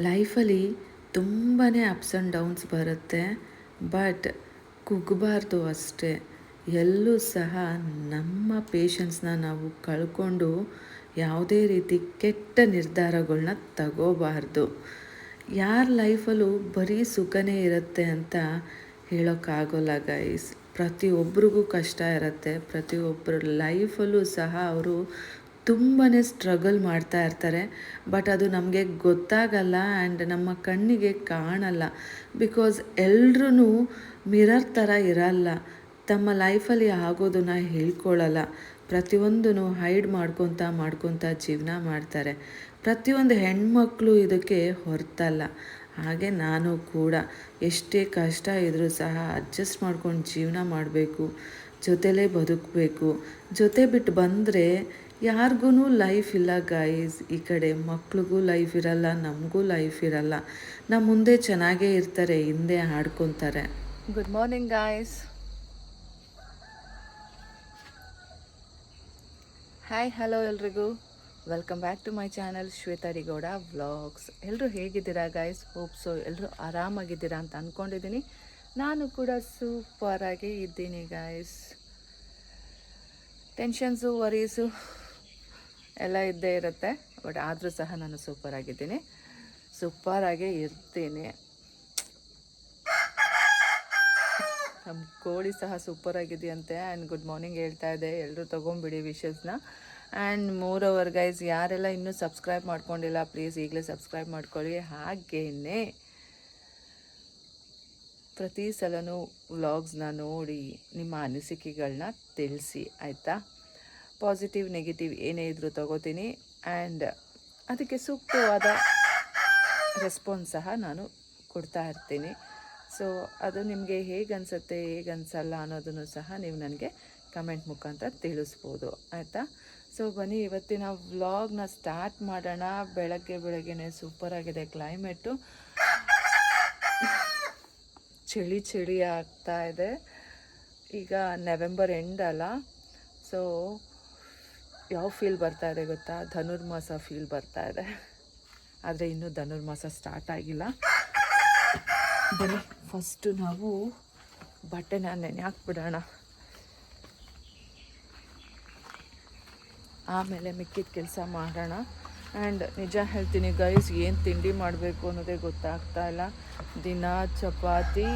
ಲೈಫಲ್ಲಿ ತುಂಬಾ ups and downs ಬರುತ್ತೆ. ಬಟ್ ಕುಗ್ಗಬಾರ್ದು ಅಷ್ಟೇ. ಎಲ್ಲೂ ಸಹ ನಮ್ಮ ಪೇಷನ್ಸ್ನ ನಾವು ಕಳ್ಕೊಂಡು ಯಾವುದೇ ರೀತಿ ಕೆಟ್ಟ ನಿರ್ಧಾರಗಳನ್ನ ತಗೋಬಾರ್ದು. ಯಾರ ಲೈಫಲ್ಲೂ ಬರೀ ಸುಖನೇ ಇರುತ್ತೆ ಅಂತ ಹೇಳೋಕ್ಕಾಗೋಲ್ಲ ಗೈಸ್ ಪ್ರತಿಯೊಬ್ಬರಿಗೂ ಕಷ್ಟ ಇರುತ್ತೆ. ಪ್ರತಿಯೊಬ್ಬರ ಲೈಫಲ್ಲೂ ಸಹ ಅವರು ತುಂಬಾ ಸ್ಟ್ರಗಲ್ ಮಾಡ್ತಾ ಇರ್ತಾರೆ. ಬಟ್ ಅದು ನಮಗೆ ಗೊತ್ತಾಗಲ್ಲ ಆ್ಯಂಡ್ ನಮ್ಮ ಕಣ್ಣಿಗೆ ಕಾಣಲ್ಲ. ಬಿಕಾಸ್ ಎಲ್ಲರೂ ಮಿರರ್ ಥರ ಇರಲ್ಲ. ತಮ್ಮ ಲೈಫಲ್ಲಿ ಆಗೋದನ್ನು ಹೇಳ್ಕೊಳ್ಳಲ್ಲ ಪ್ರತಿಯೊಂದೂ ಹೈಡ್ ಮಾಡ್ಕೊತಾ ಮಾಡ್ಕೊತಾ ಜೀವನ ಮಾಡ್ತಾರೆ. ಪ್ರತಿಯೊಂದು ಹೆಣ್ಮಕ್ಳು ಇದಕ್ಕೆ ಹೊರತಲ್ಲ. ಹಾಗೆ ನಾನು ಕೂಡ ಎಷ್ಟೇ ಕಷ್ಟ ಇದ್ದರೂ ಸಹ ಅಡ್ಜಸ್ಟ್ ಮಾಡ್ಕೊಂಡು ಜೀವನ ಮಾಡಬೇಕು. ಜೊತೆಲೇ ಬದುಕಬೇಕು. ಜೊತೆ ಬಿಟ್ಟು ಬಂದರೆ ಯಾರಿಗೂ ಲೈಫ್ ಇಲ್ಲ ಗೈಸ್ ಈ ಕಡೆ ಮಕ್ಳಿಗೂ ಲೈಫ್ ಇರಲ್ಲ, ನಮಗೂ ಲೈಫ್ ಇರಲ್ಲ. ನಮ್ಮ ಮುಂದೆ ಚೆನ್ನಾಗೇ ಇರ್ತಾರೆ, ಹಿಂದೆ ಹಾಡ್ಕೊತಾರೆ good morning guys hi hello ಎಲ್ರಿಗೂ. Welcome back to my channel Shwetharigowda vlogs ಎಲ್ಲರೂ ಹೇಗಿದ್ದೀರಾ ಗಾಯ್ಸ್ ಹೋಪ್ ಸೊ ಎಲ್ಲರೂ ಆರಾಮಾಗಿದ್ದೀರಾ ಅಂತ ಅಂದ್ಕೊಂಡಿದ್ದೀನಿ ನಾನು ಕೂಡ ಸೂಪರಾಗಿ ಇದ್ದೀನಿ ಗಾಯ್ಸ್ ಟೆನ್ಷನ್ಸು ವರೀಸು ಎಲ್ಲ ಇದ್ದೇ ಇರುತ್ತೆ. ಬಟ್ ಆದರೂ ಸಹ ನಾನು ಸೂಪರಾಗಿದ್ದೀನಿ ಸೂಪರಾಗೇ ಇರ್ತೀನಿ. ನಮ್ಮ ಕೋಳಿ ಸಹ ಸೂಪರ್ ಆಗಿದೆಯಂತೆ. ಆ್ಯಂಡ್ ಗುಡ್ ಮಾರ್ನಿಂಗ್ ಹೇಳ್ತಾ ಇದೆ. ಎಲ್ಲರೂ ತೊಗೊಂಬಿಡಿ ವಿಷಸ್ನ ಆ್ಯಂಡ್ ಮೋರ್ ಓವರ್ ಗೈಸ್ ಯಾರೆಲ್ಲ ಇನ್ನೂ ಸಬ್ಸ್ಕ್ರೈಬ್ ಮಾಡ್ಕೊಂಡಿಲ್ಲ ಪ್ಲೀಸ್ ಈಗಲೇ ಸಬ್ಸ್ಕ್ರೈಬ್ ಮಾಡ್ಕೊಳ್ಳಿ. ಹಾಗೇನೆ ಪ್ರತಿ ಸಲನೂ ವ್ಲಾಗ್ಸ್ನ ನೋಡಿ, ನಿಮ್ಮ ಅನಿಸಿಕೆಗಳನ್ನ ತಿಳಿಸಿ, ಆಯಿತಾ? ಪಾಸಿಟಿವ್ ನೆಗೆಟಿವ್ ಏನೇ ಇದ್ದರೂ ತಗೋತೀನಿ. ಆ್ಯಂಡ್ ಅದಕ್ಕೆ ಸೂಕ್ತವಾದ ರೆಸ್ಪಾನ್ಸ್ ಸಹ ನಾನು ಕೊಡ್ತಾ ಇರ್ತೀನಿ. ಸೊ ಅದು ನಿಮಗೆ ಹೇಗೆ ಅನಿಸುತ್ತೆ ಹೇಗೆ ಅನಿಸಲ್ಲ ಅನ್ನೋದನ್ನು ಸಹ ನೀವು ನನಗೆ ಕಮೆಂಟ್ ಮುಖಾಂತರ ತಿಳಿಸ್ಬೋದು. ಆಯಿತಾ? ಸೊ ಬನ್ನಿ, ಇವತ್ತಿನ ವ್ಲಾಗ್ನ ಸ್ಟಾರ್ಟ್ ಮಾಡೋಣ. ಬೆಳಗ್ಗೆ ಸೂಪರ್ ಸೂಪರಾಗಿದೆ ಕ್ಲೈಮೇಟು ಚಳಿ ಚಳಿ ಆಗ್ತಾ ಇದೆ. ಈಗ ನವೆಂಬರ್ ಎಂಡ್ ಅಲ್ಲ. ಸೊ ಯಾವ ಫೀಲ್ ಬರ್ತಾ ಇದೆ ಗೊತ್ತಾ? ಧನುರ್ಮಾಸ ಫೀಲ್ ಬರ್ತಾ ಇದೆ. ಆದರೆ ಇನ್ನೂ ಧನುರ್ಮಾಸ ಸ್ಟಾರ್ಟ್ ಆಗಿಲ್ಲ. ಬನ್ನಿ ಫಸ್ಟು ನಾವು ಬಟ್ಟೆನ ನೆನೆ ಹಾಕ್ಬಿಡೋಣ. ಆಮೇಲೆ ಮಿಕ್ಕಿದ ಕೆಲಸ ಮಾಡೋಣ. ಆ್ಯಂಡ್ ನಿಜ ಹೇಳ್ತೀನಿ ಗೈಸ್ ಏನು ತಿಂಡಿ ಮಾಡಬೇಕು ಅನ್ನೋದೇ ಗೊತ್ತಾಗ್ತಾ ಇಲ್ಲ. ದಿನ ಚಪಾತಿ,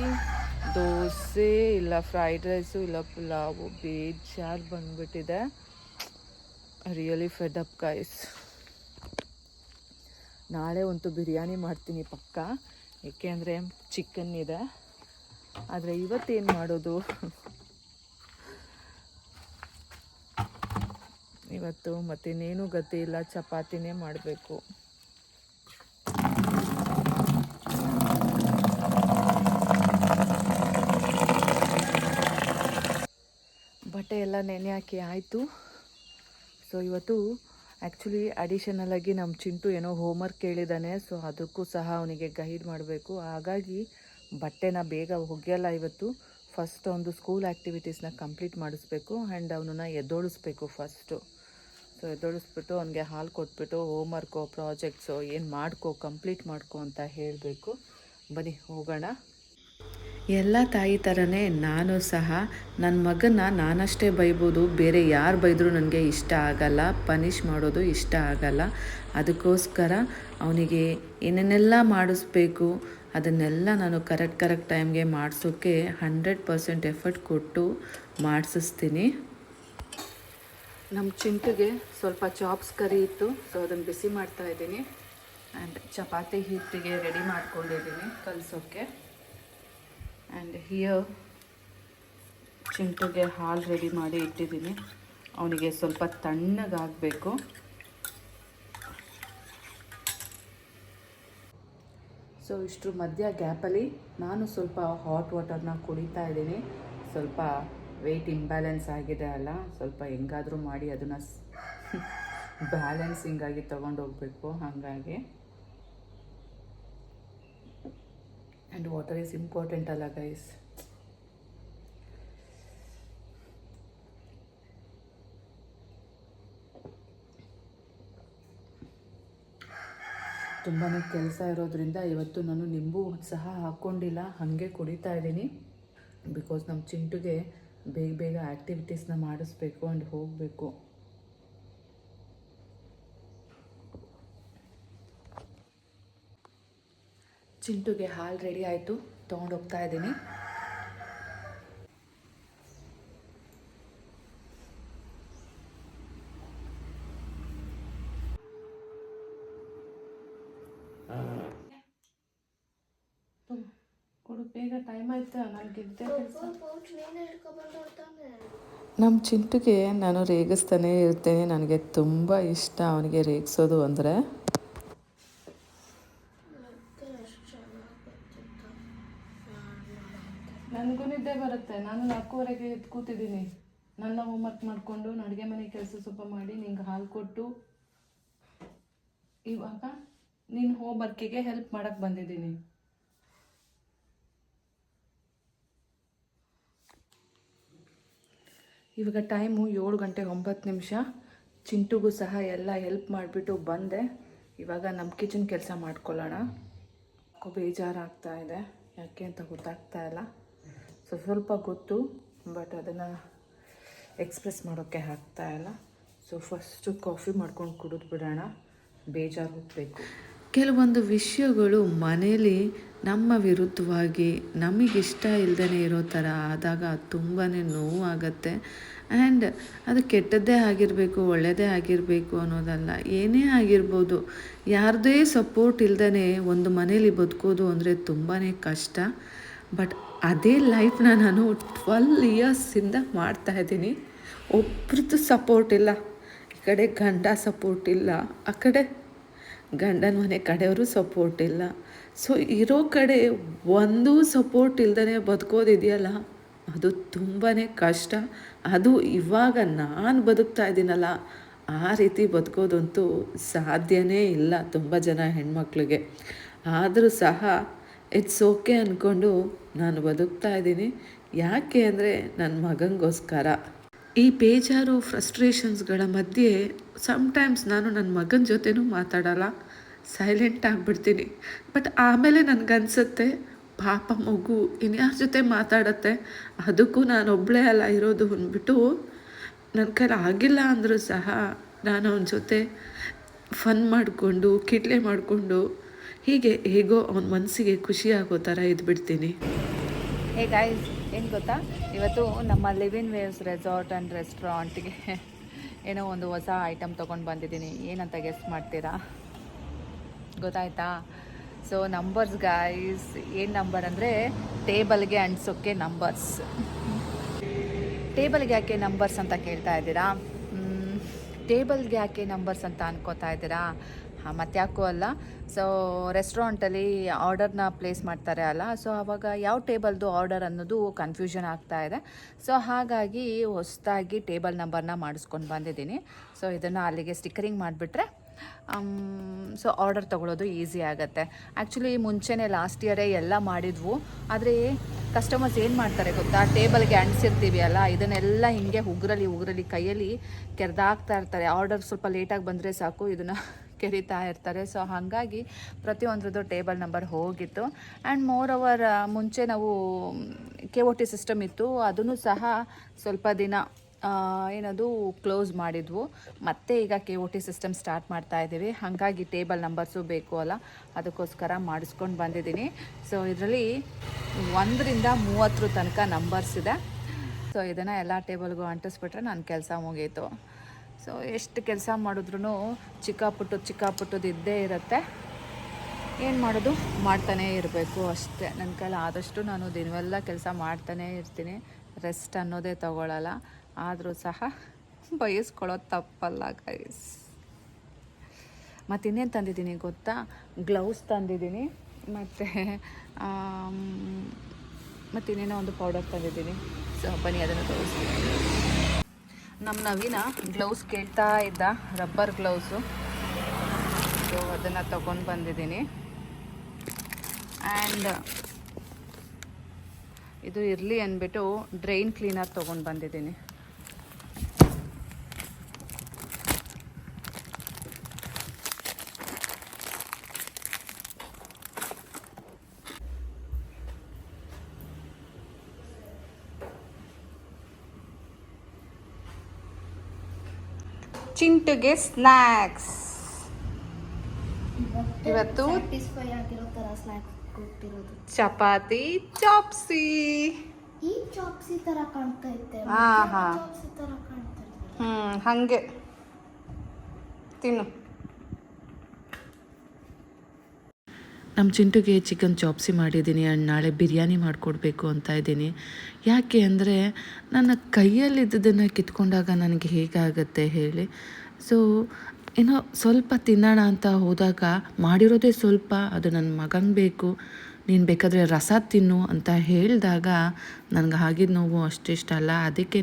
ದೋಸೆ, ಇಲ್ಲ ಫ್ರೈಡ್ ರೈಸು ಇಲ್ಲ ಪುಲಾವು, ಬೇಜಾರು ಬಂದ್ಬಿಟ್ಟಿದೆ. ರಿಯಲಿ ಫೆಡ್ ಅಪ್ ಗೈಸ್ ನಾಳೆ ಒಂದು ಬಿರಿಯಾನಿ ಮಾಡ್ತೀನಿ ಪಕ್ಕ. ಏಕೆಂದರೆ ಚಿಕನ್ ಇದೆ. ಆದರೆ ಇವತ್ತೇನು ಮಾಡೋದು? ಇವತ್ತು ಮತ್ತಿನ್ನೇನು ಗತಿ ಇಲ್ಲ. ಚಪಾತಿನೇ ಮಾಡಬೇಕು. ಬಟ್ಟೆ ಎಲ್ಲ ನೆನೆ ಹಾಕಿ ಆಯಿತು. ಸೊ ಇವತ್ತು ಆ್ಯಕ್ಚುಲಿ ಅಡಿಷನಲ್ ಆಗಿ ನಮ್ಮ ಚಿಂಟು ಏನೋ ಹೋಮ್ವರ್ಕ್ ಕೇಳಿದ್ದಾನೆ ಸೊ ಅದಕ್ಕೂ ಸಹ ಅವನಿಗೆ ಗೈಡ್ ಮಾಡಬೇಕು. ಹಾಗಾಗಿ ಬಟ್ಟೆನ ಬೇಗ ಒಗೆಯಲ್ಲ ಇವತ್ತು. ಫಸ್ಟ್ ಒಂದು ಸ್ಕೂಲ್ ಆ್ಯಕ್ಟಿವಿಟೀಸ್ನ ಕಂಪ್ಲೀಟ್ ಮಾಡಿಸ್ಬೇಕು. ಆ್ಯಂಡ್ ಅವನನ್ನ ಎದ್ದೋಳಿಸ್ಬೇಕು ಫಸ್ಟು ಸೊ ಎದ್ದೋಳಿಸ್ಬಿಟ್ಟು ಅವನಿಗೆ ಹಾಲು ಕೊಟ್ಬಿಟ್ಟು ಹೋಮ್ವರ್ಕೋ ಪ್ರಾಜೆಕ್ಟ್ಸೋ ಏನು ಮಾಡ್ಕೋ ಕಂಪ್ಲೀಟ್ ಮಾಡ್ಕೋ ಅಂತ ಹೇಳಬೇಕು. ಬನ್ನಿ, ಹೋಗೋಣ. ಎಲ್ಲ ತಾಯಿ ಥರನೇ ನಾನು ಸಹ ನನ್ನ ಮಗನ ನಾನಷ್ಟೇ ಬೈಬೋದು, ಬೇರೆ ಯಾರು ಬೈದರೂ ನನಗೆ ಇಷ್ಟ ಆಗಲ್ಲ ಪನಿಷ್ ಮಾಡೋದು ಇಷ್ಟ ಆಗಲ್ಲ. ಅದಕ್ಕೋಸ್ಕರ ಅವನಿಗೆ ಏನೇನೆಲ್ಲ ಮಾಡಿಸ್ಬೇಕು, ಅದನ್ನೆಲ್ಲ ನಾನು ಕರೆಕ್ಟ್ ಕರೆಕ್ಟ್ ಟೈಮ್ಗೆ ಮಾಡಿಸೋಕ್ಕೆ ಹಂಡ್ರೆಡ್ ಪರ್ಸೆಂಟ್ ಎಫರ್ಟ್ ಕೊಟ್ಟು ಮಾಡಿಸಿಸ್ತೀನಿ. ನಮ್ಮ ಚಿಂಟುಗೆ ಸ್ವಲ್ಪ ಚಾಪ್ಸ್ ಕರಿ ಇತ್ತು, ಸೊ ಅದನ್ನು ಬಿಸಿ ಮಾಡ್ತಾ ಇದ್ದೀನಿ. ಆ್ಯಂಡ್ ಚಪಾತಿ ಹಿಟ್ಟಿಗೆ ರೆಡಿ ಮಾಡ್ಕೊಂಡಿದ್ದೀನಿ ಕಲಿಸೋಕ್ಕೆ ಆ್ಯಂಡ್ ಹಿಯರ್ ಚಿಂಟುಗೆ ಹಾಲು ರೆಡಿ ಮಾಡಿ ಇಟ್ಟಿದ್ದೀನಿ. ಅವನಿಗೆ ಸ್ವಲ್ಪ ತಣ್ಣಗಾಗಬೇಕು. ಸೊ ಇಷ್ಟು ಮಧ್ಯ ಗ್ಯಾಪಲ್ಲಿ ನಾನು ಸ್ವಲ್ಪ ಹಾಟ್ ವಾಟರ್ನ ಕುಡಿತಾ ಇದ್ದೀನಿ. ಸ್ವಲ್ಪ ವೆಯ್ಟ್ ಇಂಬ್ಯಾಲೆನ್ಸ್ ಆಗಿದೆ ಅಲ್ಲ, ಸ್ವಲ್ಪ ಹೆಂಗಾದರೂ ಮಾಡಿ ಅದನ್ನು ಬ್ಯಾಲೆನ್ಸಿಂಗಾಗಿ ತೊಗೊಂಡೋಗ್ಬೇಕು ಹಾಗಾಗಿ. ಆ್ಯಂಡ್ ವಾಟರ್ ಈಸ್ ಇಂಪಾರ್ಟೆಂಟ್ ಅಲ್ಲ ಗೈಸ್ ತುಂಬಾ ಕೆಲಸ ಇರೋದ್ರಿಂದ ಇವತ್ತು ನಾನು ನಿಂಬು ಸಹ ಹಾಕ್ಕೊಂಡಿಲ್ಲ ಹಾಗೆ ಕುಡಿತಾ ಇದ್ದೀನಿ. ಬಿಕಾಸ್ ನಮ್ಮ ಚಿಂಟುಗೆ ಬೇಗ ಬೇಗ ಆ್ಯಕ್ಟಿವಿಟೀಸ್ನ ಮಾಡಿಸ್ಬೇಕು ಆ್ಯಂಡ್ ಹೋಗಬೇಕು. ಚಿಂಟುಗೆ ಹಾಲು ರೆಡಿ ಆಯಿತು. ತೊಗೊಂಡೋಗ್ತಾ ಇದ್ದೀನಿ. ಕೊಡು ಬೇಗ ಟೈಮ್ ಆಯ್ತು ನಮ್ಮ ಚಿಂಟುಗೆ ನಾನು ರೇಗಿಸ್ತಾನೆ ಇರ್ತೇನೆ. ನನಗೆ ತುಂಬ ಇಷ್ಟ ಅವನಿಗೆ ರೇಗಿಸೋದು ಅಂದರೆ. ನನಗೂ ನಿದ್ದೆ ಬರುತ್ತೆ. ನಾನು ನಾಲ್ಕೂವರೆಗೆ ಎದ್ದು ಕೂತಿದ್ದೀನಿ. ನನ್ನ ಹೋಮ್ವರ್ಕ್ ಮಾಡಿಕೊಂಡು ಅಡುಗೆ ಮನೆ ಕೆಲಸ ಸ್ವಲ್ಪ ಮಾಡಿ ನಿಂಗೆ ಹಾಲು ಕೊಟ್ಟು ಇವಾಗ ನೀನು ಹೋಮ್ವರ್ಕಿಗೆ ಹೆಲ್ಪ್ ಮಾಡಕ್ಕೆ ಬಂದಿದ್ದೀನಿ. ಇವಾಗ ಟೈಮು ಏಳು ಗಂಟೆ ಒಂಬತ್ತು ನಿಮಿಷ. ಚಿಂಟುಗೂ ಸಹ ಎಲ್ಲ ಹೆಲ್ಪ್ ಮಾಡಿಬಿಟ್ಟು ಬಂದೆ. ಇವಾಗ ನಮ್ಮ ಕಿಚನ್ ಕೆಲಸ ಮಾಡ್ಕೊಳ್ಳೋಣ. ಬೇಜಾರಾಗ್ತಾ ಇದೆ. ಯಾಕೆ ಅಂತ ಗೊತ್ತಾಗ್ತಾ ಇಲ್ಲ. ಸೊ ಸ್ವಲ್ಪ ಗೊತ್ತು ಬಟ್ ಅದನ್ನು ಎಕ್ಸ್ಪ್ರೆಸ್ ಮಾಡೋಕ್ಕೆ ಆಗ್ತಾ ಇಲ್ಲ. ಸೊ ಫಸ್ಟು ಕಾಫಿ ಮಾಡ್ಕೊಂಡು ಕುಡಿದು ಬಿಡೋಣ. ಬೇಜಾರು ಹೋಗಬೇಕು ಕೆಲವೊಂದು ವಿಷಯಗಳು ಮನೇಲಿ ನಮ್ಮ ವಿರುದ್ಧವಾಗಿ ನಮಗಿಷ್ಟ ಇಲ್ಲದೇ ಇರೋ ಥರ ಆದಾಗ ತುಂಬಾ ನೋವಾಗತ್ತೆ. ಆ್ಯಂಡ್ ಅದು ಕೆಟ್ಟದ್ದೇ ಆಗಿರಬೇಕು ಒಳ್ಳೆಯದೇ ಆಗಿರಬೇಕು ಅನ್ನೋದಲ್ಲ. ಏನೇ ಆಗಿರ್ಬೋದು, ಯಾರದೇ ಸಪೋರ್ಟ್ ಇಲ್ಲದೇ ಒಂದು ಮನೇಲಿ ಬದುಕೋದು ಅಂದರೆ ತುಂಬಾ ಕಷ್ಟ. ಬಟ್ ಅದೇ ಲೈಫ್ನ ನಾನು ಟ್ವೆಲ್ ಇಯರ್ಸಿಂದ ಮಾಡ್ತಾಯಿದ್ದೀನಿ ಒಬ್ರದ್ದು ಸಪೋರ್ಟ್ ಇಲ್ಲ. ಈ ಕಡೆ ಗಂಡ ಸಪೋರ್ಟ್ ಇಲ್ಲ. ಆ ಕಡೆ ಗಂಡನ ಮನೆ ಕಡೆಯವರು ಸಪೋರ್ಟ್ ಇಲ್ಲ. ಸೊ ಇರೋ ಕಡೆ ಒಂದೂ ಸಪೋರ್ಟ್ ಇಲ್ದೇ ಬದುಕೋದಿದೆಯಲ್ಲ, ಅದು ತುಂಬಾ ಕಷ್ಟ. ಅದು ಇವಾಗ ನಾನು ಬದುಕ್ತಾ ಇದ್ದೀನಲ್ಲ, ಆ ರೀತಿ ಬದುಕೋದಂತೂ ಸಾಧ್ಯನೇ ಇಲ್ಲ ತುಂಬ ಜನ ಹೆಣ್ಮಕ್ಳಿಗೆ. ಆದರೂ ಸಹ ಇಟ್ಸ್ ಓಕೆ ಅಂದ್ಕೊಂಡು ನಾನು ಬದುಕ್ತಾ ಇದ್ದೀನಿ. ಯಾಕೆ ಅಂದರೆ ನನ್ನ ಮಗನಿಗೋಸ್ಕರ ಈ ಬೇಜಾರು ಫ್ರಸ್ಟ್ರೇಷನ್ಸ್ಗಳ ಮಧ್ಯೆ ಸಮ್ಟೈಮ್ಸ್ ನಾನು ನನ್ನ ಮಗನ ಜೊತೆನೂ ಮಾತಾಡಲ್ಲ. ಸೈಲೆಂಟ್ ಆಗಿಬಿಡ್ತೀನಿ. ಬಟ್ ಆಮೇಲೆ ನನಗನ್ಸುತ್ತೆ, ಪಾಪ ಮಗು ಇನ್ಯಾರ ಜೊತೆ ಮಾತಾಡತ್ತೆ? ಅದಕ್ಕೂ ನಾನು ಒಬ್ಬಳೇ ಅಲ್ಲ ಇರೋದು ಅಂದ್ಬಿಟ್ಟು ನನ್ನ ಕೈಲಿ ಆಗಿಲ್ಲ ಅಂದರೂ ಸಹ ನಾನು ಅವನ ಜೊತೆ ಫನ್ ಮಾಡಿಕೊಂಡು, ಕಿಡ್ಲೆ ಮಾಡಿಕೊಂಡು ಹೀಗೆ ಹೇಗೋ ಅವನ ಮನಸ್ಸಿಗೆ ಖುಷಿ ಆಗೋ ಥರ ಇದ್ಬಿಡ್ತೀನಿ. ಹೇ ಗಾಯ್ಸ್ ಏನು ಗೊತ್ತಾ? ಇವತ್ತು ನಮ್ಮ ಲಿವಿನ್ ವೇವ್ಸ್ ರೆಸಾರ್ಟ್ ಆ್ಯಂಡ್ ರೆಸ್ಟೋರೆಂಟ್ಗೆ ಏನೋ ಒಂದು ಹೊಸ ಐಟಮ್ ತೊಗೊಂಡು ಬಂದಿದ್ದೀನಿ. ಏನಂತ ಗೆಸ್ಟ್ ಮಾಡ್ತೀರಾ? ಗೊತ್ತಾಯ್ತಾ? ಸೊ ನಂಬರ್ಸ್ ಗಾಯ್ಸ್ ಏನು ನಂಬರ್ ಅಂದರೆ ಟೇಬಲ್ಗೆ ಅಂಟಿಸೋಕ್ಕೆ ನಂಬರ್ಸ್ ಟೇಬಲ್ಗೆ ಯಾಕೆ ನಂಬರ್ಸ್ ಅಂತ ಕೇಳ್ತಾ ಇದ್ದೀರಾ? ಟೇಬಲ್ಗೆ ಯಾಕೆ ನಂಬರ್ಸ್ ಅಂತ ಅನ್ಕೋತಾ ಇದ್ದೀರಾ? ಹಾಂ, ಮತ್ತು ಯಾಕೂ ಅಲ್ಲ. ಸೊ ರೆಸ್ಟೋರೆಂಟಲ್ಲಿ ಆರ್ಡರ್ನ ಪ್ಲೇಸ್ ಮಾಡ್ತಾರೆ ಅಲ್ಲ. ಸೊ ಆವಾಗ ಯಾವ ಟೇಬಲ್ದು ಆರ್ಡರ್ ಅನ್ನೋದು ಕನ್ಫ್ಯೂಷನ್ ಆಗ್ತಾ ಇದೆ. ಸೊ ಹಾಗಾಗಿ ಹೊಸದಾಗಿ ಟೇಬಲ್ ನಂಬರ್ನ ಮಾಡಿಸ್ಕೊಂಡು ಬಂದಿದ್ದೀನಿ. ಸೊ ಇದನ್ನು ಅಲ್ಲಿಗೆ ಸ್ಟಿಕ್ಕರಿಂಗ್ ಮಾಡಿಬಿಟ್ರೆ ಸೊ ಆರ್ಡರ್ ತೊಗೊಳೋದು ಈಸಿ ಆಗುತ್ತೆ. ಆ್ಯಕ್ಚುಲಿ ಮುಂಚೆನೇ ಲಾಸ್ಟ್ ಇಯರೇ ಎಲ್ಲ ಮಾಡಿದ್ವು. ಆದರೆ ಕಸ್ಟಮರ್ಸ್ ಏನು ಮಾಡ್ತಾರೆ ಗೊತ್ತಾ? ಟೇಬಲ್ಗೆ ಅಂಟಿಸಿರ್ತೀವಿ ಅಲ್ಲ. ಇದನ್ನೆಲ್ಲ ಹಿಂಗೆ ಉಗ್ರಲ್ಲಿ ಉಗ್ರಲ್ಲಿ ಕೈಯಲ್ಲಿ ಕೆರೆದಾಗ್ತಾ ಇರ್ತಾರೆ. ಆರ್ಡರ್ ಸ್ವಲ್ಪ ಲೇಟಾಗಿ ಬಂದರೆ ಸಾಕು. ಇದನ್ನು ಕೆರಿತಾ ಇರ್ತಾರೆ. ಸೊ ಹಾಗಾಗಿ ಪ್ರತಿಯೊಂದ್ರದ್ದು ಟೇಬಲ್ ನಂಬರ್ ಹೋಗಿತ್ತು. ಆ್ಯಂಡ್ ಮೋರ್ ಓವರ್ ಮುಂಚೆ ನಾವು ಕೆ ಒ ಟಿ ಸಿಸ್ಟಮ್ ಇತ್ತು. ಅದನ್ನು ಸಹ ಸ್ವಲ್ಪ ದಿನ ಏನದು ಕ್ಲೋಸ್ ಮಾಡಿದ್ವು. ಮತ್ತೆ ಈಗ K O T system start ಮಾಡ್ತಾ ಇದ್ದೀವಿ. ಹಾಗಾಗಿ ಟೇಬಲ್ ನಂಬರ್ಸು ಬೇಕು ಅಲ್ಲ. ಅದಕ್ಕೋಸ್ಕರ ಮಾಡಿಸ್ಕೊಂಡು ಬಂದಿದ್ದೀನಿ. ಸೊ ಇದರಲ್ಲಿ ಒಂದರಿಂದ ಮೂವತ್ತರ ತನಕ ನಂಬರ್ಸ್ ಇದೆ. ಸೊ ಇದನ್ನು ಎಲ್ಲ ಟೇಬಲ್ಗೂ ಅಂಟಿಸ್ಬಿಟ್ರೆ ನನ್ನ ಕೆಲಸ ಮುಗೀತು. ಸೊ ಎಷ್ಟು ಕೆಲಸ ಮಾಡಿದ್ರೂ ಚಿಕ್ಕ ಪುಟ್ಟು ಇದ್ದೇ ಇರುತ್ತೆ. ಏನು ಮಾಡೋದು? ಮಾಡ್ತಾನೇ ಇರಬೇಕು ಅಷ್ಟೇ. ನನ್ನ ಕೈಲಿ ಆದಷ್ಟು ನಾನು ದಿನವೆಲ್ಲ ಕೆಲಸ ಮಾಡ್ತಾನೇ ಇರ್ತೀನಿ. ರೆಸ್ಟ್ ಅನ್ನೋದೇ ತಗೊಳ್ಳಲ್ಲ ಆದರೂ ಸಹ ಬಯಸ್ಕೊಳ್ಳೋದು ತಪ್ಪಲ್ಲ ಗೈಸ್ ಮತ್ತು ಇನ್ನೇನು ತಂದಿದ್ದೀನಿ ಗೊತ್ತಾ? ಗ್ಲೌಸ್ ತಂದಿದ್ದೀನಿ. ಮತ್ತು ಮತ್ತು ಇನ್ನೇನೋ ಒಂದು ಪೌಡರ್ ತಂದಿದ್ದೀನಿ. ಸೊ ಬನ್ನಿ, ಅದನ್ನು ತೋರಿಸ್ತೀನಿ ನಮ್ಮ ನವೀನ ಗ್ಲೌಸ್ ಕೇಳ್ತಾ ಇದ್ದ ರಬ್ಬರ್ ಗ್ಲೌಸು ಸೊ ಅದನ್ನು ತೊಗೊಂಡು ಬಂದಿದ್ದೀನಿ. ಆ್ಯಂಡ್ ಇದು ಇರಲಿ ಅಂದ್ಬಿಟ್ಟು ಡ್ರೈನ್ ಕ್ಲೀನರ್ ತೊಗೊಂಡು ಬಂದಿದ್ದೀನಿ. ಚಿಂಟುಗೆ ಸ್ನ್ಯಾಕ್ಸ್ ಇವತ್ತು ಚಪಾತಿ ಚಾಪ್ಸಿ. ಈ ಚಾಪ್ಸಿ ತರ ಕಾಣ್ತೈತೆ ಹಾ, ಹಾ. ಹ್ಮ್ ಹಾಗೆ. ತಿನ್ನು. ನಮ್ಮ ಚಿಂಟುಗೆ ಚಿಕನ್ ಚಾಪ್ಸಿ ಮಾಡಿದ್ದೀನಿ ಆ್ಯಂಡ್ ನಾಳೆ ಬಿರಿಯಾನಿ ಮಾಡಿಕೊಡ್ಬೇಕು ಅಂತ ಇದ್ದೀನಿ. ಯಾಕೆ ಅಂದರೆ ನನ್ನ ಕೈಯಲ್ಲಿದ್ದದನ್ನು ಕಿತ್ಕೊಂಡಾಗ ನನಗೆ ಹೇಗಾಗತ್ತೆ ಹೇಳಿ. ಸೊ ಏನೋ ಸ್ವಲ್ಪ ತಿನ್ನೋಣ ಅಂತ ಹೋದಾಗ ಮಾಡಿರೋದೇ ಸ್ವಲ್ಪ, ಅದು ನನ್ನ ಮಗಂಗೆ ಬೇಕು. ನೀನು ಬೇಕಾದರೆ ರಸ ತಿನ್ನು ಅಂತ ಹೇಳಿದಾಗ ನನಗೆ ಆಗಿದ್ದ ನೋವು ಅಷ್ಟಿಷ್ಟ ಅಲ್ಲ. ಅದಕ್ಕೇ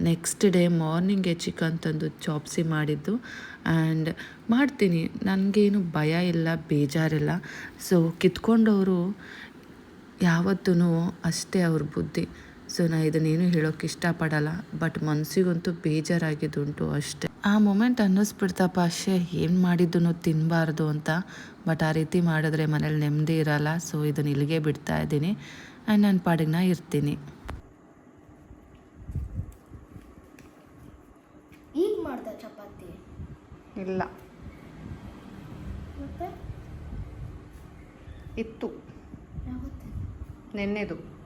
ನೆಕ್ಸ್ಟ್ ಡೇ ಮಾರ್ನಿಂಗೆ ಚಿಕನ್ ತಂದು ಚಾಪ್ಸಿ ಮಾಡಿದ್ದು. ಆ್ಯಂಡ್ ಮಾಡ್ತೀನಿ. ನನಗೇನು ಭಯ ಇಲ್ಲ, ಬೇಜಾರಿಲ್ಲ. ಸೊ ಕಿತ್ಕೊಂಡವರು ಯಾವತ್ತೂ ಅಷ್ಟೇ ಅವ್ರ ಬುದ್ಧಿ. ಸೊ ನಾ ಇದನ್ನೇನು ಹೇಳೋಕೆ ಇಷ್ಟಪಡಲ್ಲ ಬಟ್ ಮನಸ್ಸಿಗಂತೂ ಬೇಜಾರಾಗಿದ್ದುಂಟು ಅಷ್ಟೇ. ಆ ಮೂಮೆಂಟ್ ಅನ್ನಿಸ್ಬಿಡ್ತಪ್ಪ ಅಷ್ಟೇ ಏನು ಮಾಡಿದ್ದು ತಿನ್ನಬಾರ್ದು ಅಂತ. ಬಟ್ ಆ ರೀತಿ ಮಾಡಿದ್ರೆ ಮನೇಲಿ ನೆಮ್ಮದಿ ಇರಲ್ಲ ಸೊ ಇದನ್ನು ಇಲ್ಲಿಗೆ ಬಿಡ್ತಾ ಇದ್ದೀನಿ. ಆ್ಯಂಡ್ ನನ್ನ ಪಾಡಿಗೆ ನಾ ಇರ್ತೀನಿ. ಈಗ ಮಾಡ್ತಾ ಚಪಾತಿ? ಇಲ್ಲ. ಮತ್ತೆ? ಇತ್ತು. ನೆನ್ನೆದು.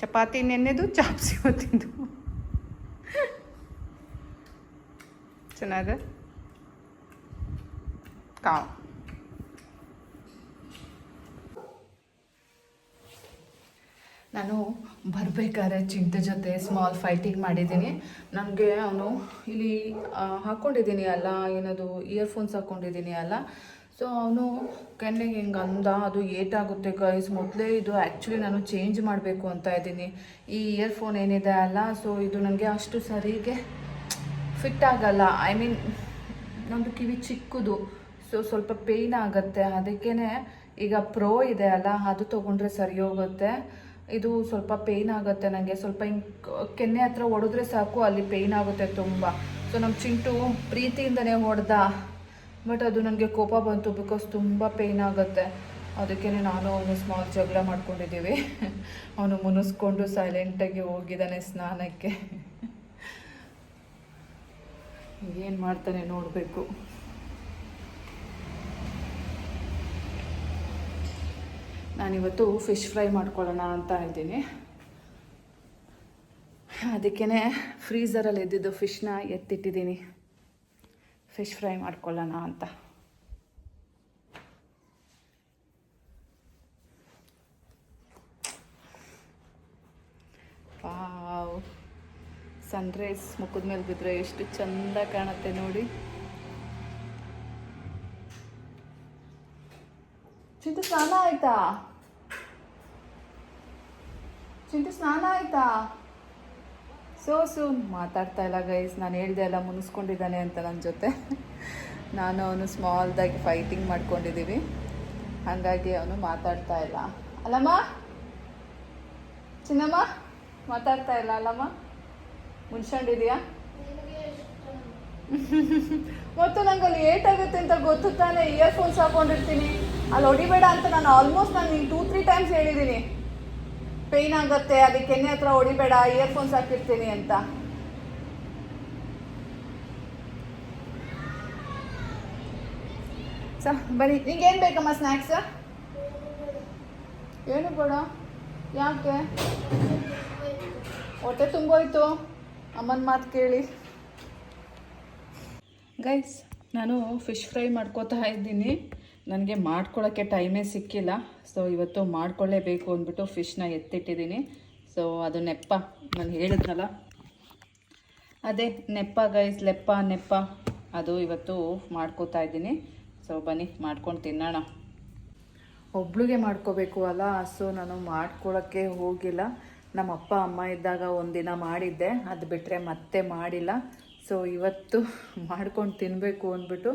ಚಪಾತಿ ನೆನ್ನೆದು, ಚಾಪ್ಸಿ ಹೊತ್ತಿದ್ದು ಚೆನ್ನಾಗ ಕಾವ್. ನಾನು ಬರಬೇಕಾದ್ರೆ ಚಿಂತೆ ಜೊತೆ ಸ್ಮಾಲ್ ಫೈಟಿಂಗ್ ಮಾಡಿದ್ದೀನಿ. ನನಗೆ ಅವನು ಇಲ್ಲಿ ಹಾಕ್ಕೊಂಡಿದ್ದೀನಿ ಅಲ್ಲ ಏನದು ಇಯರ್ಫೋನ್ಸ್ ಹಾಕ್ಕೊಂಡಿದ್ದೀನಿ ಅಲ್ಲ. ಸೊ ಅವನು ಕೆನ್ನೆಗೆ ಹಿಂಗೆ ಅಂದ, ಅದು ಏಟಾಗುತ್ತೆ ಗೈಸ್ ಮೊದಲೇ ಇದು ಆ್ಯಕ್ಚುಲಿ ನಾನು ಚೇಂಜ್ ಮಾಡಬೇಕು ಅಂತ ಇದ್ದೀನಿ. ಈ ಇಯರ್ಫೋನ್ ಏನಿದೆ ಅಲ್ಲ ಸೊ ಇದು ನನಗೆ ಅಷ್ಟು ಸರಿಗೆ ಫಿಟ್ ಆಗಲ್ಲ. ಐ ಮೀನ್ ನಮ್ಮದು ಕಿವಿ ಚಿಕ್ಕದು ಸೊ ಸ್ವಲ್ಪ ಪೇಯ್ನ್ ಆಗುತ್ತೆ. ಅದಕ್ಕೇ ಈಗ ಪ್ರೋ ಇದೆ ಅಲ್ಲ, ಅದು ತೊಗೊಂಡ್ರೆ ಸರಿ ಹೋಗುತ್ತೆ. ಇದು ಸ್ವಲ್ಪ ಪೇಯ್ನ್ ಆಗುತ್ತೆ ನನಗೆ ಸ್ವಲ್ಪ ಹಿಂಗೆ ಕೆನ್ನೆ ಹತ್ರ ಹೊಡೆದ್ರೆ ಸಾಕು, ಅಲ್ಲಿ ಪೇಯ್ನ್ ಆಗುತ್ತೆ ತುಂಬ. ಸೊ ನಮ್ಮ ಚಿಂಟು ಪ್ರೀತಿಯಿಂದನೇ ಹೊಡೆದ. ಬಟ್ ಅದು ನನಗೆ ಕೋಪ ಬಂತು ಬಿಕಾಸ್ ತುಂಬ ಪೇಯ್ನ್ ಆಗುತ್ತೆ. ಅದಕ್ಕೇ ನಾನು ಅವನು ಸ್ಮಾಲ್ ಜಗಳ ಮಾಡ್ಕೊಂಡಿದ್ದೀವಿ. ಅವನು ಮುನಿಸ್ಕೊಂಡು ಸೈಲೆಂಟಾಗಿ ಹೋಗಿದ್ದಾನೆ ಸ್ನಾನಕ್ಕೆ. ಏನು ಮಾಡ್ತಾನೆ ನೋಡಬೇಕು. ನಾನಿವತ್ತು ಫಿಶ್ ಫ್ರೈ ಮಾಡ್ಕೊಳ್ಳೋಣ ಅಂತ ಇದ್ದೀನಿ. ಅದಕ್ಕೇ ಫ್ರೀಝರಲ್ಲಿ ಇದ್ದಿದ್ದು ಫಿಶ್ನ ಎತ್ತಿಟ್ಟಿದ್ದೀನಿ. ಫಿಶ್ ಫ್ರೈ ಮಾಡ್ಕೊಳ್ಳೋಣ ಅಂತ. ಪಾವ್ ಸನ್ರೈಸ್ ಮುಖದ ಮೇಲೆ ಬಿದ್ದರೆ ಎಷ್ಟು ಚಂದ ಕಾಣುತ್ತೆ ನೋಡಿ. ಚಿಂತು ಸ್ನಾನ ಆಯ್ತಾ? ಚಿಂತು ಸ್ನಾನ ಆಯ್ತಾ? ಸೊ ಸೂನ್ ಮಾತಾಡ್ತಾ ಇಲ್ಲ ಗೈಸ್ ನಾನು ಹೇಳ್ದೆ ಎಲ್ಲ ಮುನಿಸ್ಕೊಂಡಿದ್ದಾನೆ ಅಂತ ನನ್ನ ಜೊತೆ. ನಾನು ಅವನು ಸ್ಮಾಲ್ದಾಗಿ ಫೈಟಿಂಗ್ ಮಾಡ್ಕೊಂಡಿದ್ದೀವಿ ಹಾಗಾಗಿ ಅವನು ಮಾತಾಡ್ತಾ ಇಲ್ಲ. ಅಲ್ಲಮ್ಮ? ಚಿನ್ನಮ್ಮ, ಮಾತಾಡ್ತಾ ಇಲ್ಲ ಅಲ್ಲಮ್ಮ? ಮುನ್ಸ್ಕೊಂಡಿದ್ಯಾ? ಮತ್ತು ನಂಗೆ ಅಲ್ಲಿ ಏಟಾಗುತ್ತೆ ಅಂತ ಗೊತ್ತು ತಾನೆ ಇಯರ್ಫೋನ್ಸ್ ಹಾಕೊಂಡಿರ್ತೀನಿ. ಅಲ್ಲಿ ಹೊಡಿಬೇಡ ಅಂತ ನಾನು ಆಲ್ಮೋಸ್ಟ್ ನಾನು ಟೂ ತ್ರೀ ಟೈಮ್ಸ್ ಹೇಳಿದ್ದೀನಿ ಪೇಯ್ನ್ ಆಗುತ್ತೆ, ಅದಕ್ಕೆ ಎಣ್ಣೆ ಹತ್ರ ಹೊಡಿಬೇಡ ಇಯರ್ಫೋನ್ಸ್ ಹಾಕಿರ್ತೀನಿ ಅಂತ. ಬರೀ ಬನ್ನಿ ನಿಂಗೆ ಏನು ಬೇಕಮ್ಮ ಸ್ನ್ಯಾಕ್ಸ್ ಏನು ಬೇಡ, ಯಾಕೆ? ಹೊಟ್ಟೆ ತುಂಬೋಯ್ತು. ಅಮ್ಮನ ಮಾತು ಕೇಳಿ. ಗೈಸ್ ನಾನು ಫಿಶ್ ಫ್ರೈ ಮಾಡ್ಕೋತಾ ಇದ್ದೀನಿ. ನನಗೆ ಮಾಡ್ಕೊಳ್ಳೋಕ್ಕೆ ಟೈಮೇ ಸಿಕ್ಕಿಲ್ಲ. ಸೊ ಇವತ್ತು ಮಾಡ್ಕೊಳ್ಳೇಬೇಕು ಅಂದ್ಬಿಟ್ಟು ಫಿಶ್ನ ಎತ್ತಿಟ್ಟಿದ್ದೀನಿ. ಸೊ ಅದು ನೆಪ್ಪ. ನಾನು ಹೇಳಿದ್ನಲ್ಲ. ಅದೇ ನೆಪ್ಪ ಗೈಸ್ ಲೆಪ್ಪ, ನೆಪ್ಪ. ಅದು ಇವತ್ತು ಮಾಡ್ಕೋತಾ ಇದ್ದೀನಿ. ಸೊ ಬನ್ನಿ, ಮಾಡ್ಕೊಂಡು ತಿನ್ನೋಣ. ಒಬ್ಳಿಗೆ ಮಾಡ್ಕೋಬೇಕು ಅಲ್ಲ ಸೊ ನಾನು ಮಾಡ್ಕೊಳ್ಳೋಕ್ಕೆ ಹೋಗಿಲ್ಲ. ನಮ್ಮ ಅಪ್ಪ, ಅಮ್ಮ ಇದ್ದಾಗ ಒಂದಿನ ಮಾಡಿದ್ದೆ. ಅದು ಬಿಟ್ಟರೆ ಮತ್ತೆ ಮಾಡಿಲ್ಲ. ಸೊ ಇವತ್ತು ಮಾಡ್ಕೊಂಡು ತಿನ್ನಬೇಕು ಅಂದ್ಬಿಟ್ಟು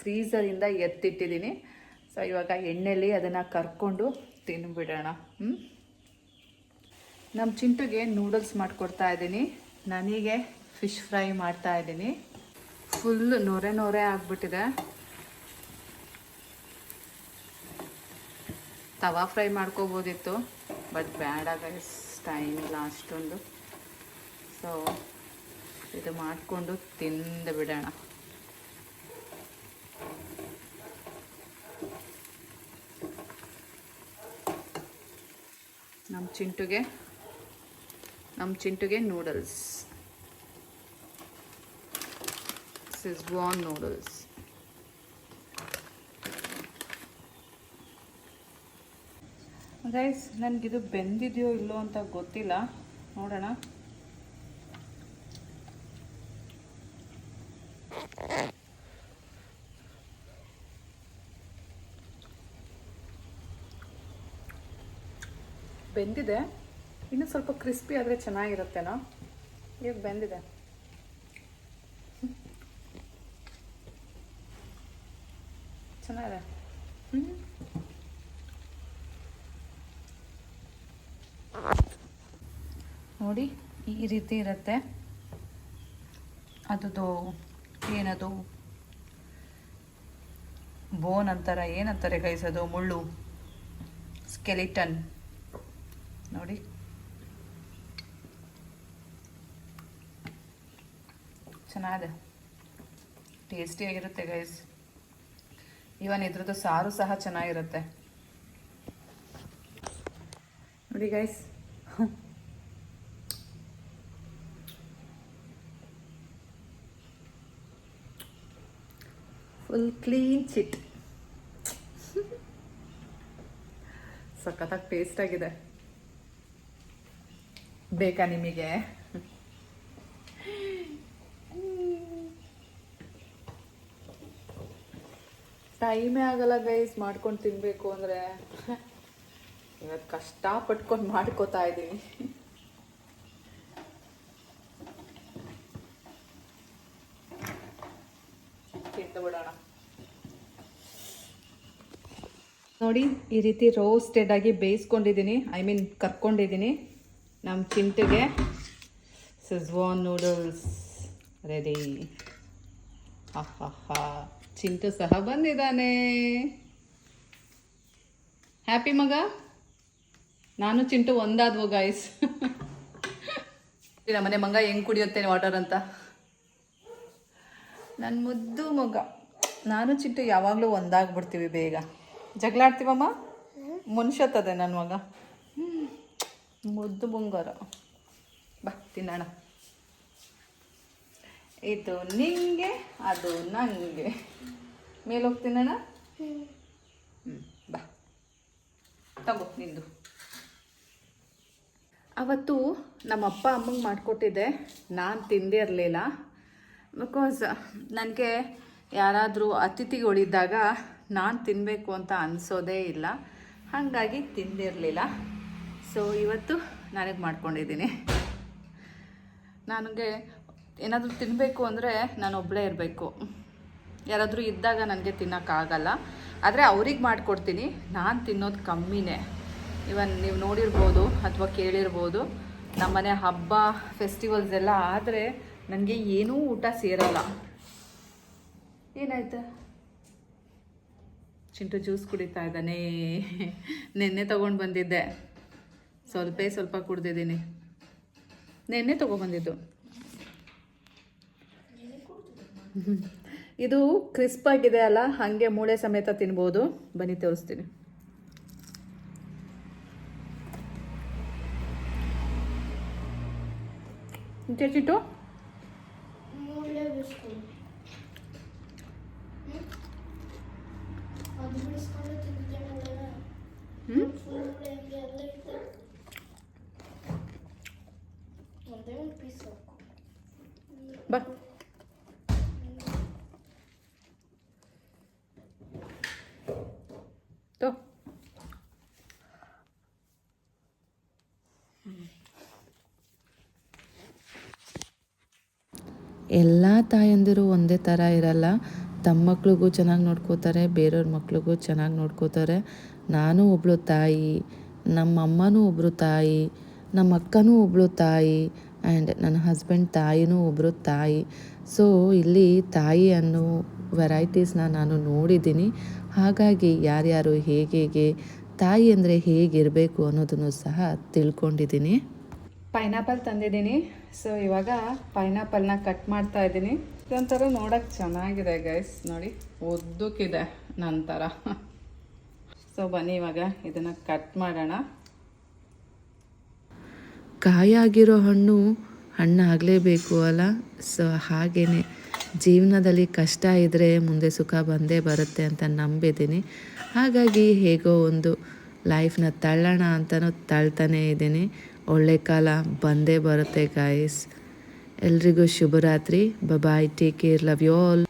ಫ್ರೀಝರಿಂದ ಎತ್ತಿಟ್ಟಿದ್ದೀನಿ. ಸೊ ಇವಾಗ ಎಣ್ಣೆಲಿ ಅದನ್ನು ಕರ್ಕೊಂಡು ತಿನ್ಬಿಡೋಣ. ಹ್ಞೂ ನಮ್ಮ ಚಿಂಟುಗೆ ನೂಡಲ್ಸ್ ಮಾಡಿಕೊಡ್ತಾ ಇದ್ದೀನಿ. ನನಗೆ ಫಿಶ್ ಫ್ರೈ ಮಾಡ್ತಾ ಇದ್ದೀನಿ. ಫುಲ್ ನೊರೆ ನೊರೆ ಆಗಿಬಿಟ್ಟಿದೆ. ತವಾ ಫ್ರೈ ಮಾಡ್ಕೋಬೋದಿತ್ತು, ಬಟ್ ಬೇಡ ಗೈಸ್ ಟೈಮ್ ಇಲ್ಲ ಅಷ್ಟೊಂದು. ಸೊ ಇದು ಮಾಡಿಕೊಂಡು ತಿಂದು ಬಿಡೋಣ. ನಮ್ಮ ಚಿಂಟುಗೆ ನಮ್ಮ ಚಿಂಟುಗೆ ನೂಡಲ್ಸ್ ಸಿಸ್ವಾನ್ ನೂಡಲ್ಸ್ ಗೈಸ್ ನನಗಿದು ಬೆಂದಿದೆಯೋ ಇಲ್ಲೋ ಅಂತ ಗೊತ್ತಿಲ್ಲ. ನೋಡೋಣ. ಬೆಂದಿದೆ. ಇನ್ನೂ ಸ್ವಲ್ಪ ಕ್ರಿಸ್ಪಿ ಆದರೆ ಚೆನ್ನಾಗಿರುತ್ತೇನೋ? ಈಗ ಬೆಂದಿದೆ. ಚೆನ್ನಾಗಿದೆ. ಹ್ಞೂ ನೋಡಿ, ಈ ರೀತಿ ಇರುತ್ತೆ. ಅದದು ಏನದು? ಬೋನ್ ಅಂತಾರ, ಏನಂತಾರೆ ಗೈಸದು ಮುಳ್ಳು? ಸ್ಕೆಲಿಟನ್ ನೋಡಿ. ಚೆನ್ನಾಗಿದೆ. ಟೇಸ್ಟಿಯಾಗಿರುತ್ತೆ ಗೈಸ್ ಇವನ್ ಇದ್ರದ್ದು ಸಾರು ಸಹ ಚೆನ್ನಾಗಿರುತ್ತೆ. ನೋಡಿ ಗೈಸ್ ಫುಲ್ ಕ್ಲೀನ್ ಚಿಟ್ ಸಖತ್ತಾಗಿ ಟೇಸ್ಟ್ ಆಗಿದೆ. ಬೇಕಾ ನಿಮಗೆ? ಟೈಮೇ ಆಗಲ್ಲ ಗೈಸ್ ಮಾಡ್ಕೊಂಡು ತಿನ್ನಬೇಕು ಅಂದರೆ. ಇವತ್ತು ಕಷ್ಟ ಪಟ್ಕೊಂಡು ಮಾಡ್ಕೋತಾ ಇದ್ದೀನಿ. ತಿಂದು ಬಿಡೋಣ. ನೋಡಿ, ಈ ರೀತಿ ರೋಸ್ಟೆಡ್ ಆಗಿ ಬೇಯಿಸ್ಕೊಂಡಿದ್ದೀನಿ. ಐ ಮೀನ್ ಕರ್ಕೊಂಡಿದ್ದೀನಿ. ನಮ್ಮ ಚಿಂಟುಗೆ ಸಜ್ವಾನ್ ನೂಡಲ್ಸ್ ರೆಡಿ ಹಾ ಚಿಂಟು ಸಹ ಬಂದಿದ್ದಾನೆ. ಹ್ಯಾಪಿ ಮಗ? ನಾನು ಚಿಂಟು ಒಂದಾದ್ವು ಗಾಯ್ಸ್ ಮನೆ ಮಗ ಹೆಂಗ್ ಕುಡಿಯುತ್ತೇನೆ ವಾಟರ್ ಅಂತ? ನನ್ನ ಮುದ್ದು ಮಗ. ನಾನು ಚಿಂಟು ಯಾವಾಗಲೂ ಒಂದಾಗ್ಬಿಡ್ತೀವಿ ಬೇಗ. ಜಗಳಾಡ್ತೀವಮ್ಮ? ಮುನ್ಷತ್ತದೆ ನನ್ನ ಮಗ. ಮುದ್ದು ಬಂಗಾರ ಬಾ, ತಿನ್ನೋಣ. ಇದು ನಿಂಗೆ, ಅದು ನಂಗೆ. ಮೇಲೆ ಹೋಗ್ತೀನಣ್ಣ ಹ್ಞೂ ಬಾ. ತಗೋ ನಿಂದು. ಅವತ್ತು ನಮ್ಮ ಅಪ್ಪ ಅಮ್ಮಂಗೆ ಮಾಡಿಕೊಟ್ಟಿದ್ದೆ. ನಾನು ತಿಂದೇ ಇರಲಿಲ್ಲ. ಬಿಕಾಸ್ ನನಗೆ ಯಾರಾದರೂ ಅತಿಥಿಗಳಿದ್ದಾಗ ನಾನು ತಿನ್ನಬೇಕು ಅಂತ ಅನಿಸೋದೇ ಇಲ್ಲ. ಹಾಗಾಗಿ ತಿಂದಿರಲಿಲ್ಲ. ಸೊ ಇವತ್ತು ನನಗೆ ಮಾಡ್ಕೊಂಡಿದ್ದೀನಿ. ನನಗೆ ಏನಾದರೂ ತಿನ್ನಬೇಕು ಅಂದರೆ ನಾನು ಒಬ್ಬಳೇ ಇರಬೇಕು. ಯಾರಾದರೂ ಇದ್ದಾಗ ನನಗೆ ತಿನ್ನೋಕ್ಕಾಗಲ್ಲ. ಆದರೆ ಅವ್ರಿಗೆ ಮಾಡಿಕೊಡ್ತೀನಿ. ನಾನು ತಿನ್ನೋದು ಕಮ್ಮಿನೇ. ಇವನ್ ನೀವು ನೋಡಿರ್ಬೋದು ಅಥವಾ ಕೇಳಿರ್ಬೋದು, ನಮ್ಮನೆ ಹಬ್ಬ ಫೆಸ್ಟಿವಲ್ಸ್ ಎಲ್ಲ ಆದರೆ ನನಗೆ ಏನೂ ಊಟ ಸೇರಲ್ಲ. ಏನಾಯ್ತು? ಚಿಂಟು ಜ್ಯೂಸ್ ಕುಡಿತಾ ಇದ್ದಾನೆ. ನೆನ್ನೆ ತೊಗೊಂಡು ಬಂದಿದ್ದೆ. ಸ್ವಲ್ಪೇ, ಸ್ವಲ್ಪ ಕುಡ್ದಿದ್ದೀನಿ. ನೆನ್ನೆ ತೊಗೊಬಂದಿದ್ದು. ಇದು ಕ್ರಿಸ್ಪ್ ಆಗಿದೆ ಅಲ್ಲ, ಹಾಗೆ ಮೂಳೆ ಸಮೇತ ತಿನ್ಬೋದು. ಬನ್ನಿ, ತೋರಿಸ್ತೀನಿ. ಚಿಟ್ಟು ಮೂಳೆ ಬಿಡಿಸ್ಕೊಂಡು ಅದು ಬಿಡಿಸ್ಕೊಂಡು ತಿಂದಿದ್ದೆ ಮೂಳೆನ ಹ್ಞೂ ಫುಲ್ ಮೂಳೆ ಹಂಗೆ ಎಲ್ಲ ಇದೆ ಒಂದೇ ಒಂದು ಪೀಸ್ ಸಾಕು ಬಾ. ಎಲ್ಲ ತಾಯಂದಿರು ಒಂದೇ ಥರ ಇರಲ್ಲ. ತಮ್ಮ ಮಕ್ಳಿಗೂ ಚೆನ್ನಾಗಿ ನೋಡ್ಕೋತಾರೆ, ಬೇರೆಯವ್ರ ಮಕ್ಳಿಗೂ ಚೆನ್ನಾಗಿ ನೋಡ್ಕೋತಾರೆ. ನಾನು ಒಬ್ಬಳು ತಾಯಿ ನಮ್ಮ ಅಮ್ಮನೂ ಒಬ್ಬರು ತಾಯಿ ನಮ್ಮ ಅಕ್ಕನೂ ಒಬ್ಬಳು ತಾಯಿ. ಆ್ಯಂಡ್ ನನ್ನ ಹಸ್ಬೆಂಡ್ ತಾಯಿನೂ ಒಬ್ಬರು ತಾಯಿ. ಸೊ ಇಲ್ಲಿ ತಾಯಿ ಅನ್ನೋ ವೆರೈಟೀಸ್ನ ನಾನು ನೋಡಿದ್ದೀನಿ. ಹಾಗಾಗಿ ಯಾರ್ಯಾರು ಹೇಗೆ ಹೇಗೆ, ತಾಯಿ ಅಂದರೆ ಹೇಗಿರಬೇಕು ಅನ್ನೋದನ್ನು ಸಹ ತಿಳ್ಕೊಂಡಿದ್ದೀನಿ. ಪೈನಾಪಲ್ ತಂದಿದ್ದೀನಿ. ಸೊ ಇವಾಗ ಪೈನಾಪಲ್ನ ಕಟ್ ಮಾಡ್ತಾ ಇದ್ದೀನಿ. ಇದೊಂಥರ ನೋಡೋಕ್ಕೆ ಚೆನ್ನಾಗಿದೆ ಗೈಸ್ ನೋಡಿ ಉದ್ದಕ್ಕಿದೆ ನಂತರ. ಸೊ ಬನ್ನಿ ಇವಾಗ ಇದನ್ನು ಕಟ್ ಮಾಡೋಣ. ಕಾಯಾಗಿರೋ ಹಣ್ಣು ಹಣ್ಣಾಗಲೇಬೇಕು ಅಲ್ಲ? ಸೊ ಹಾಗೇ ಜೀವನದಲ್ಲಿ ಕಷ್ಟ ಇದ್ದರೆ ಮುಂದೆ ಸುಖ ಬಂದೇ ಬರುತ್ತೆ ಅಂತ ನಂಬಿದ್ದೀನಿ. ಹಾಗಾಗಿ ಹೇಗೋ ಒಂದು ಲೈಫ್ನ ತಳ್ಳೋಣ ಅಂತಲೂ ತಳ್ತಾನೇ ಇದ್ದೀನಿ. ಒಳ್ಳೆ ಕಾಲ ಬಂದೇ ಬರುತ್ತೆ ಗಾಯಸ್ ಎಲ್ರಿಗೂ ಶುಭರಾತ್ರಿ. Bye take care love you all